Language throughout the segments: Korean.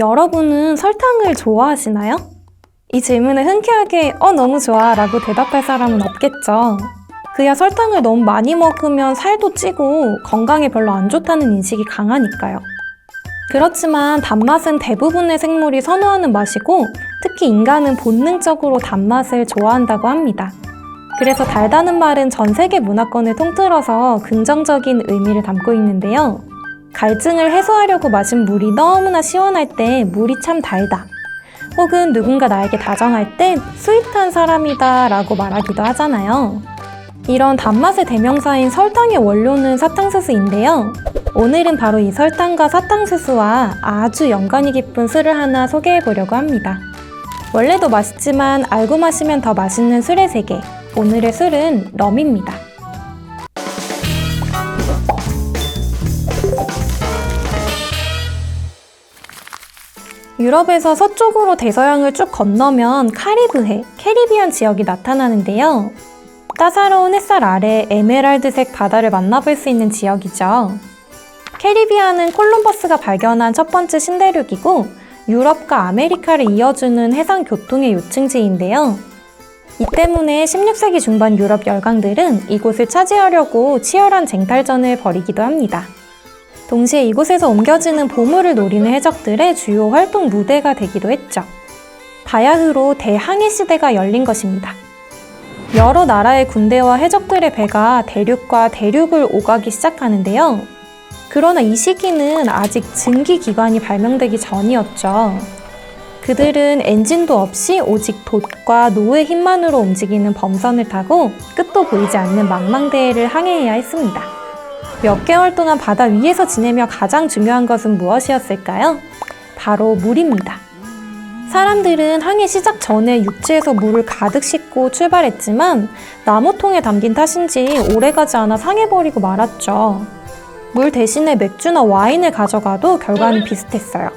여러분은 설탕을 좋아하시나요? 이 질문에 흔쾌하게 어 너무 좋아 라고 대답할 사람은 없겠죠. 그야 설탕을 너무 많이 먹으면 살도 찌고 건강에 별로 안 좋다는 인식이 강하니까요. 그렇지만 단맛은 대부분의 생물이 선호하는 맛이고 특히 인간은 본능적으로 단맛을 좋아한다고 합니다. 그래서 달다는 말은 전 세계 문화권을 통틀어서 긍정적인 의미를 담고 있는데요. 갈증을 해소하려고 마신 물이 너무나 시원할 때 물이 참 달다. 혹은 누군가 나에게 다정할 때 스윗한 사람이다 라고 말하기도 하잖아요. 이런 단맛의 대명사인 설탕의 원료는 사탕수수인데요. 오늘은 바로 이 설탕과 사탕수수와 아주 연관이 깊은 술을 하나 소개해 보려고 합니다. 원래도 맛있지만 알고 마시면 더 맛있는 술의 세계. 오늘의 술은 럼입니다. 유럽에서 서쪽으로 대서양을 쭉 건너면 카리브해, 캐리비안 지역이 나타나는데요. 따사로운 햇살 아래 에메랄드색 바다를 만나볼 수 있는 지역이죠. 캐리비안은 콜럼버스가 발견한 첫 번째 신대륙이고 유럽과 아메리카를 이어주는 해상 교통의 요층지인데요. 이 때문에 16세기 중반 유럽 열강들은 이곳을 차지하려고 치열한 쟁탈전을 벌이기도 합니다. 동시에 이곳에서 옮겨지는 보물을 노리는 해적들의 주요 활동 무대가 되기도 했죠. 바야흐로 대항해 시대가 열린 것입니다. 여러 나라의 군대와 해적들의 배가 대륙과 대륙을 오가기 시작하는데요. 그러나 이 시기는 아직 증기 기관이 발명되기 전이었죠. 그들은 엔진도 없이 오직 돛과 노의 힘만으로 움직이는 범선을 타고 끝도 보이지 않는 망망대해를 항해해야 했습니다. 몇 개월 동안 바다 위에서 지내며 가장 중요한 것은 무엇이었을까요? 바로 물입니다. 사람들은 항해 시작 전에 육지에서 물을 가득 싣고 출발했지만 나무통에 담긴 탓인지 오래가지 않아 상해버리고 말았죠. 물 대신에 맥주나 와인을 가져가도 결과는 비슷했어요.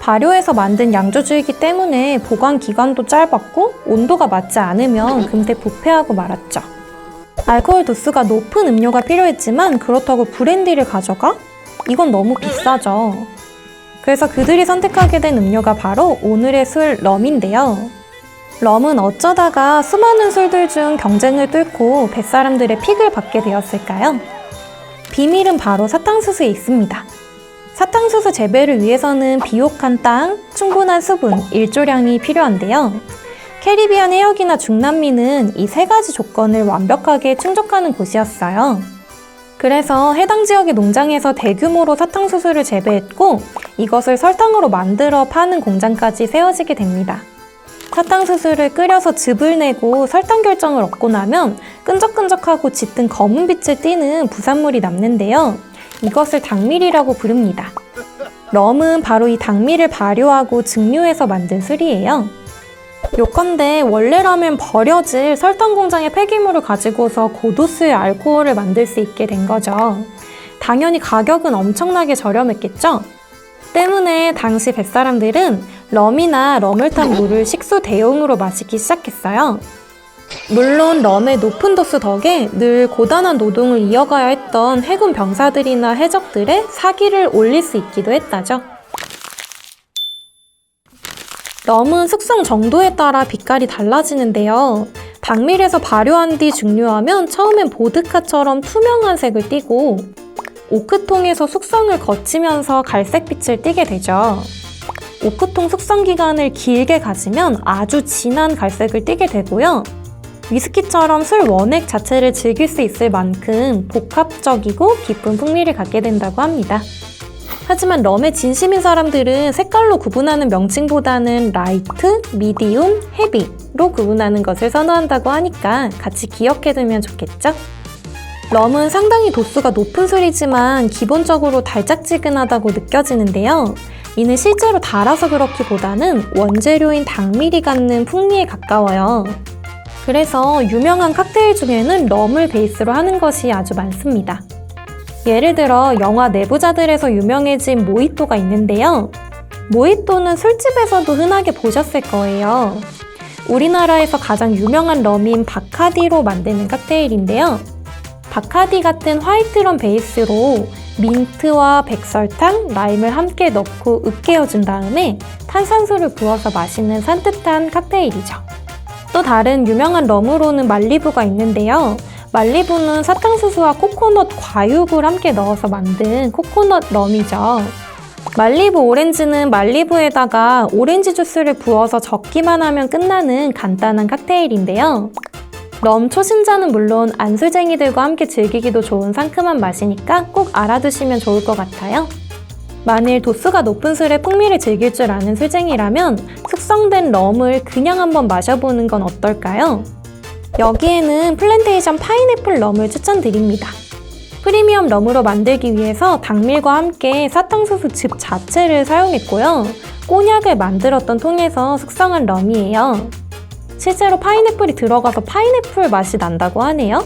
발효해서 만든 양조주이기 때문에 보관 기간도 짧았고 온도가 맞지 않으면 금세 부패하고 말았죠. 알코올 도수가 높은 음료가 필요했지만 그렇다고 브랜디를 가져가? 이건 너무 비싸죠. 그래서 그들이 선택하게 된 음료가 바로 오늘의 술 럼인데요. 럼은 어쩌다가 수많은 술들 중 경쟁을 뚫고 뱃사람들의 픽을 받게 되었을까요? 비밀은 바로 사탕수수에 있습니다. 사탕수수 재배를 위해서는 비옥한 땅, 충분한 수분, 일조량이 필요한데요. 캐리비안 해역이나 중남미는 이 세 가지 조건을 완벽하게 충족하는 곳이었어요. 그래서 해당 지역의 농장에서 대규모로 사탕수수를 재배했고 이것을 설탕으로 만들어 파는 공장까지 세워지게 됩니다. 사탕수수를 끓여서 즙을 내고 설탕 결정을 얻고 나면 끈적끈적하고 짙은 검은 빛을 띠는 부산물이 남는데요. 이것을 당밀이라고 부릅니다. 럼은 바로 이 당밀을 발효하고 증류해서 만든 술이에요. 요컨대 원래라면 버려질 설탕 공장의 폐기물을 가지고서 고도수의 알코올을 만들 수 있게 된 거죠. 당연히 가격은 엄청나게 저렴했겠죠? 때문에 당시 뱃사람들은 럼이나 럼을 탄 물을 식수 대용으로 마시기 시작했어요. 물론 럼의 높은 도수 덕에 늘 고단한 노동을 이어가야 했던 해군 병사들이나 해적들의 사기를 올릴 수 있기도 했다죠. 럼은 숙성 정도에 따라 빛깔이 달라지는데요. 당밀에서 발효한 뒤 증류하면 처음엔 보드카처럼 투명한 색을 띠고 오크통에서 숙성을 거치면서 갈색빛을 띠게 되죠. 오크통 숙성 기간을 길게 가지면 아주 진한 갈색을 띠게 되고요. 위스키처럼 술 원액 자체를 즐길 수 있을 만큼 복합적이고 깊은 풍미를 갖게 된다고 합니다. 하지만 럼의 진심인 사람들은 색깔로 구분하는 명칭보다는 라이트, 미디움, 헤비로 구분하는 것을 선호한다고 하니까 같이 기억해두면 좋겠죠? 럼은 상당히 도수가 높은 술이지만 기본적으로 달짝지근하다고 느껴지는데요. 이는 실제로 달아서 그렇기보다는 원재료인 당밀이 갖는 풍미에 가까워요. 그래서 유명한 칵테일 중에는 럼을 베이스로 하는 것이 아주 많습니다. 예를 들어 영화 내부자들에서 유명해진 모히또가 있는데요. 모히또는 술집에서도 흔하게 보셨을 거예요. 우리나라에서 가장 유명한 럼인 바카디로 만드는 칵테일인데요. 바카디 같은 화이트 럼 베이스로 민트와 백설탕, 라임을 함께 넣고 으깨어준 다음에 탄산수를 부어서 마시는 산뜻한 칵테일이죠. 또 다른 유명한 럼으로는 말리부가 있는데요. 말리부는 사탕수수와 코코넛 과육을 함께 넣어서 만든 코코넛 럼이죠. 말리부 오렌지는 말리부에다가 오렌지 주스를 부어서 적기만 하면 끝나는 간단한 칵테일인데요. 럼 초심자는 물론 안술쟁이들과 함께 즐기기도 좋은 상큼한 맛이니까 꼭 알아두시면 좋을 것 같아요. 만일 도수가 높은 술의 풍미를 즐길 줄 아는 술쟁이라면 숙성된 럼을 그냥 한번 마셔보는 건 어떨까요? 여기에는 플랜테이션 파인애플 럼을 추천드립니다. 프리미엄 럼으로 만들기 위해서 당밀과 함께 사탕수수 즙 자체를 사용했고요. 꼬냑을 만들었던 통에서 숙성한 럼이에요. 실제로 파인애플이 들어가서 파인애플 맛이 난다고 하네요.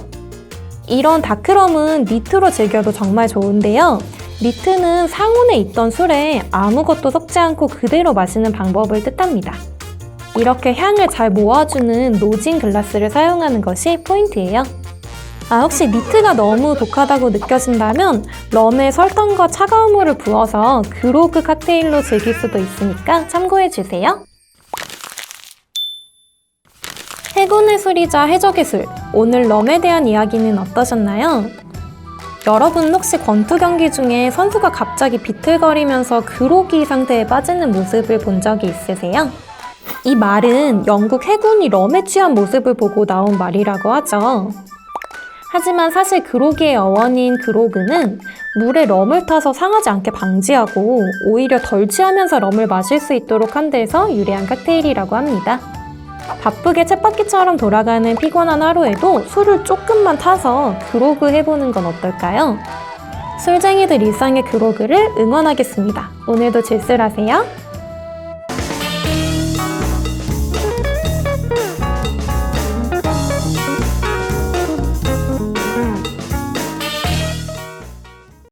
이런 다크럼은 니트로 즐겨도 정말 좋은데요. 니트는 상온에 있던 술에 아무것도 섞지 않고 그대로 마시는 방법을 뜻합니다. 이렇게 향을 잘 모아주는 노진 글라스를 사용하는 것이 포인트예요. 아, 혹시 니트가 너무 독하다고 느껴진다면 럼에 설탕과 차가운 물을 부어서 그로그 칵테일로 즐길 수도 있으니까 참고해주세요. 해군의 술이자 해적의 술. 오늘 럼에 대한 이야기는 어떠셨나요? 여러분 혹시 권투 경기 중에 선수가 갑자기 비틀거리면서 그로기 상태에 빠지는 모습을 본 적이 있으세요? 이 말은 영국 해군이 럼에 취한 모습을 보고 나온 말이라고 하죠. 하지만 사실 그로기의 어원인 그로그는 물에 럼을 타서 상하지 않게 방지하고 오히려 덜 취하면서 럼을 마실 수 있도록 한 데서 유래한 칵테일이라고 합니다. 바쁘게 쳇바퀴처럼 돌아가는 피곤한 하루에도 술을 조금만 타서 그로그 해보는 건 어떨까요? 술쟁이들 일상의 그로그를 응원하겠습니다. 오늘도 질술하세요.